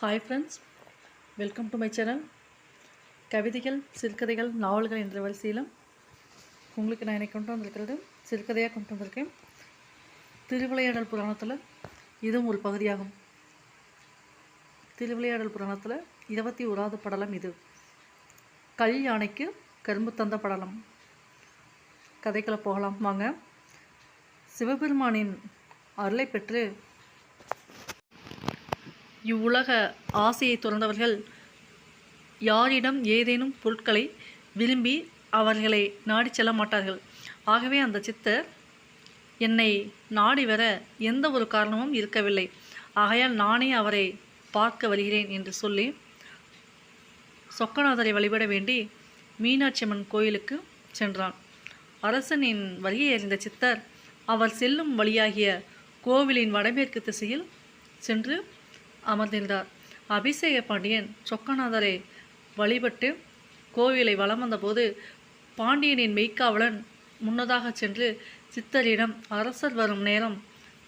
Hi friends welcome to my channel கவிதைகள் சிறுகதைகள் நாவல்கள் என்ற வரிசையில் உங்களுக்கு நான் எனக்கு கொண்டு வந்திருக்கிறது சிறுகதையாக கொண்டு வந்திருக்கேன். திருவிளையாடல் புராணத்தில் இதுவும் ஒரு பகுதியாகும். திருவிளையாடல் புராணத்தில் இருபத்தி ஓராவது படலம் இது. கல் யானைக்கு கரும்பு தந்த படலம். கதைகளை போகலாம் வாங்க. சிவபெருமானின் அருளை பெற்று இவ்வுலக ஆசையை துறந்தவர்கள் யாரிடம் ஏதேனும் பொருட்களை விரும்பி அவர்களை நாடி செல்ல மாட்டார்கள். ஆகவே அந்த சித்தர் என்னை நாடி வர எந்த ஒரு காரணமும் இருக்கவில்லை. ஆகையால் நானே அவரை பார்க்க வருகிறேன் என்று சொல்லி சொக்கநாதரை வழிபட வேண்டி மீனாட்சி அம்மன் கோயிலுக்கு சென்றான். அரசனின் வருகையை அறிந்த சித்தர் அவர் செல்லும் வழியாகிய கோவிலின் வடமேற்கு திசையில் சென்று அமர்ந்திருந்தார். அபிஷேக பாண்டியன் சொக்கநாதரை வழிபட்டு கோவிலை வலம் வந்தபோது பாண்டியனின் மெய்க்காவலன் முன்னதாக சென்று சித்தரிடம் அரசர் வரும் நேரம்.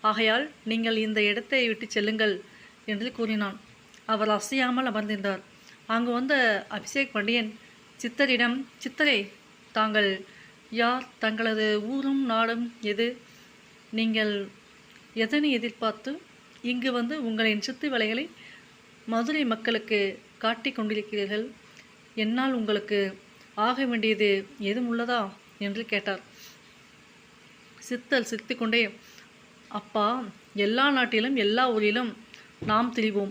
ஆகையால் நீங்கள் இந்த இடத்தை விட்டு செல்லுங்கள் என்று கூறினான். அவர் அசையாமல் அமர்ந்திருந்தார். அங்கு வந்த அபிஷேக் பாண்டியன் சித்தரிடம் சித்தரை தாங்கள் யார்? தங்களது ஊரும் நாடும் எது? நீங்கள் எதனை எதிர்பார்த்து இங்கு வந்து உங்களின் சித்து வேலைகளை மதுரை மக்களுக்கு காட்டிக் கொண்டிருக்கிறீர்கள். என்னால் உங்களுக்கு ஆக வேண்டியது எதுவும் உள்ளதா? என்று கேட்டார். சித்தர் சிரித்துக்கொண்டே அப்பா எல்லா நாட்டிலும் எல்லா ஊரிலும் நாம் திரிவோம்.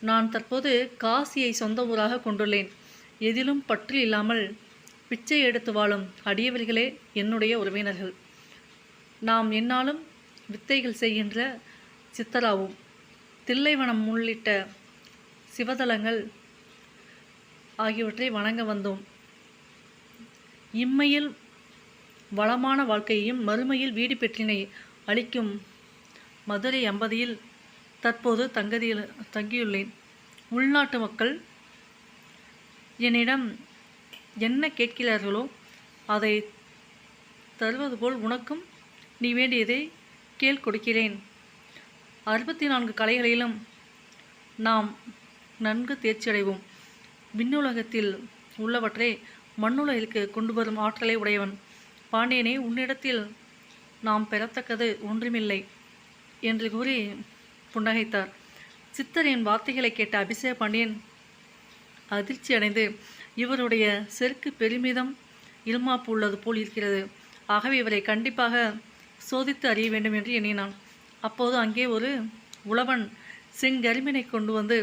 நான் தற்போது காசியை சொந்த ஊராக கொண்டுள்ளேன். எதிலும் பற்று இல்லாமல் பிச்சை எடுத்து வாழும் அடியவர்களே என்னுடைய உறவினர்கள். நாம் என்னாலும் வித்தைகள் செய்கின்ற சித்தராவும் தில்லைவனம் உள்ளிட்ட சிவதலங்கள் ஆகியவற்றை வணங்க வந்தோம். இம்மையில் வளமான வாழ்க்கையையும் மறுமையில் வீடு பெற்றினை அளிக்கும் மதுரை அம்பதியில் தற்போது தங்கதியில் தங்கியுள்ளேன். உள்நாட்டு மக்கள் என்னிடம் என்ன கேட்கிறார்களோ அதை தருவது போல் உனக்கும் நீ வேண்டியதை கேள் கொடுக்கிறேன் அறுபத்தி நான்கு கலைகளிலும் நாம் நன்கு தேர்ச்சியடைவோம். விண்ணுலகத்தில் உள்ளவற்றை மண்ணுலகிற்கு கொண்டு வரும் ஆற்றலை உடையவன் பாண்டியனே உன்னிடத்தில் நாம் பெறத்தக்கது ஒன்றுமில்லை என்று கூறி புன்னகைத்தார். சித்தரின் வார்த்தைகளை கேட்ட அபிஷேக பாண்டியன் அதிர்ச்சி அடைந்து இவருடைய செருக்கு பெருமிதம் இருமாப்பு உள்ளது போல் இருக்கிறது. ஆகவே இவரை கண்டிப்பாக சோதித்து அறிய வேண்டும் என்று எண்ணினான். அப்போது அங்கே ஒரு உழவன் செங்கரிமனை கொண்டு வந்து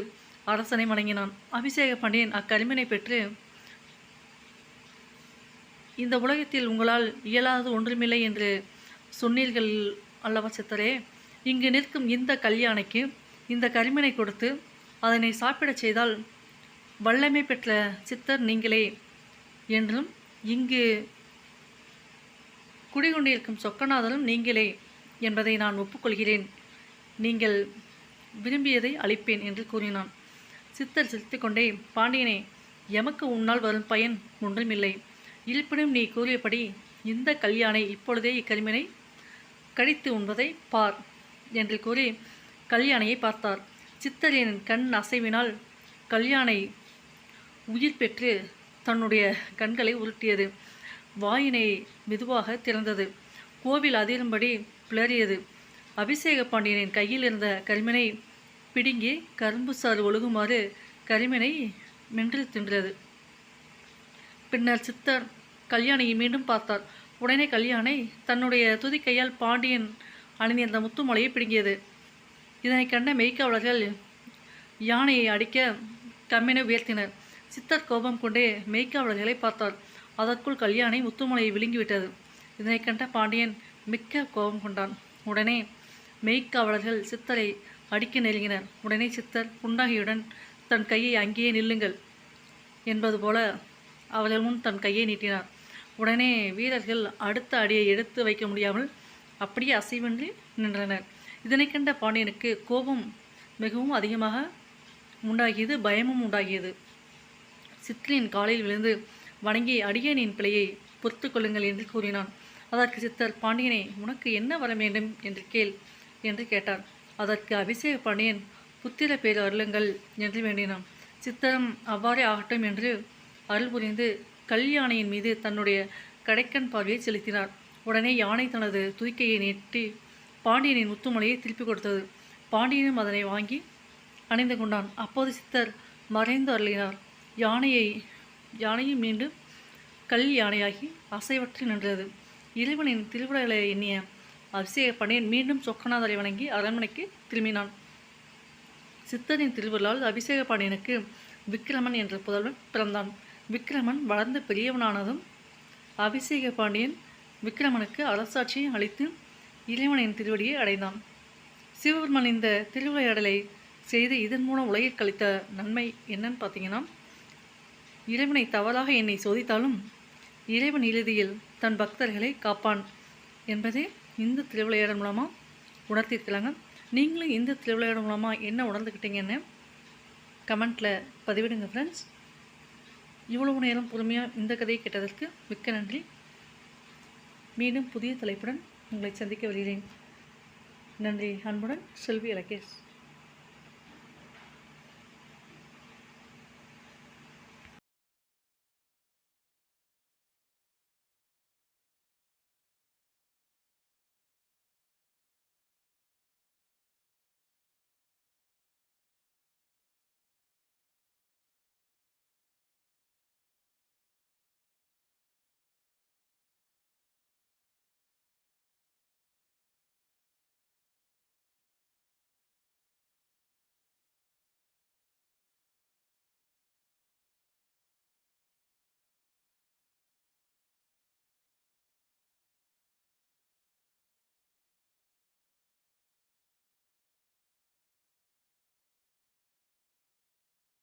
அரசனை வணங்கினான். அபிஷேக பாண்டியன் அக்கரிமனை பெற்று இந்த உலகத்தில் உங்களால் இயலாதது ஒன்றுமில்லை என்று சொன்னீர்கள் அல்லவா சித்தரே? இங்கு நிற்கும் இந்த கல்யாணைக்கு இந்த கரிமனை கொடுத்து அதனை சாப்பிடச் செய்தால் வல்லமை பெற்ற சித்தர் நீங்களே என்றும் இங்கு குடிகொண்டிருக்கும் சொக்கநாதனும் நீங்களே என்பதை நான் ஒப்புக்கொள்கிறேன். நீங்கள் விரும்பியதை அளிப்பேன் என்று கூறினான். சித்தர் சிரித்துக்கொண்டே பாண்டியனே எமக்கு உன்னால் வரும் பயன் ஒன்றுமில்லை. இருப்பினும் நீ கூறியபடி இந்த கல்யாணை இப்பொழுதே இக்கருமினை கடித்து உண்பதை பார் என்று கூறி கல்யாணையை பார்த்தார். சித்தரின் கண் அசைவினால் கல்யாணை உயிர் பெற்று தன்னுடைய கண்களை உருட்டியது. வாயினை மெதுவாக திறந்தது. கோவில் அதிரும்படி பிளறியது. அபிஷேக பாண்டியனின் கையில் இருந்த கரிமனை பிடுங்கி கரும்பு சாறு ஒழுகுமாறு கரிமனை மென்று தின்றது. பின்னர் சித்தர் கல்யாணியை மீண்டும் பார்த்தார். உடனே கல்யாணை தன்னுடைய துதிக்கையால் பாண்டியன் அணிந்திருந்த முத்துமலையை பிடுங்கியது. இதனை கண்ட மெய்க்காவலர்கள் யானையை அடிக்க கம்மினை உயர்த்தினர். சித்தர் கோபம் கொண்டே மெய்க்காவலர்களை பார்த்தார். அதற்குள் கல்யாணை முத்துமலையை விழுங்கிவிட்டது. இதனை கண்ட பாண்டியன் மிக்க கோபம் கொண்டான். உடனே மெய்க்காவலர்கள் சித்தரை அடிக்க நெருங்கினர் உடனே சித்தர் புன்னகையுடன் தன் கையை அங்கேயே நில்லுங்கள் என்பது போல அவர்கள் முன் தன் கையை நீட்டினார். உடனே வீரர்கள் அடுத்த அடியை எடுத்து வைக்க முடியாமல் அப்படியே அசைவின்றி நின்றனர். இதனை கண்ட பாண்டியனுக்கு கோபம் மிகவும் அதிகமாக உண்டாகியது பயமும் உண்டாகியது. சித்தரின் காலில் விழுந்து வணங்கி அடியனின் பிழையை பொறுத்து கொள்ளுங்கள் என்று கூறினான். அதற்கு சித்தர் பாண்டியனே உனக்கு என்ன வர வேண்டும்? என்று கேள் என்று கேட்டார். அதற்கு அபிஷேக பாண்டியன் புத்திர பேர் அருளுங்கள் என்று வேண்டினான். சித்தரும் அவ்வாறே ஆகட்டும் என்று அருள் புரிந்து கல் யானையின் மீது தன்னுடைய கடைக்கண் பார்வையை செலுத்தினார். உடனே யானை தனது துதிக்கையை நீட்டி பாண்டியனின் முத்துமலையை திருப்பி கொடுத்தது. பாண்டியனும் அதனை வாங்கி அணிந்து கொண்டான். அப்போது சித்தர் மறைந்து அருளினார். யானையை யானையும் மீண்டும் கல் யானையாகி அசைவற்று நின்றது. இறைவனின் திருவிழாவை எண்ணிய அபிஷேக பணியன் மீண்டும் சொக்கநாதரை வணங்கி அரண்மனைக்கு திரும்பினான். சித்தரின் திருவிழால் அபிஷேக பாண்டியனுக்கு விக்கிரமன் என்ற புதல்வன் பிறந்தான். விக்கிரமன் வளர்ந்து பெரியவனானதும் அபிஷேக பாண்டியன் விக்கிரமனுக்கு அரசாட்சியை அளித்து இறைவனின் திருவடியை அடைந்தான். சிவபெருமன் இந்த திருவிளையாடலை செய்து இதன் மூலம் உலகிற்கு அளித்த நன்மை என்னன்னு பார்த்தீங்கன்னா இறைவனை தவறாக என்னை சோதித்தாலும் இறைவன் இறுதியில் தன் பக்தர்களை காப்பான் என்பதே இந்த திருவிளையாடல் மூலமாக உணர்த்தியிருக்கிறாங்க. நீங்களும் இந்த திருவிளையாடல் மூலமாக என்ன உணர்ந்துக்கிட்டீங்கன்னு கமெண்ட்டில் பதிவிடுங்க ஃப்ரெண்ட்ஸ் இவ்வளவு நேரம் பொறுமையாக இந்த கதையை கேட்டதற்கு மிக்க நன்றி. மீண்டும் புதிய தலைப்புடன் உங்களை சந்திக்க வருகிறேன். நன்றி அன்புடன் செல்வி இலகேஷ்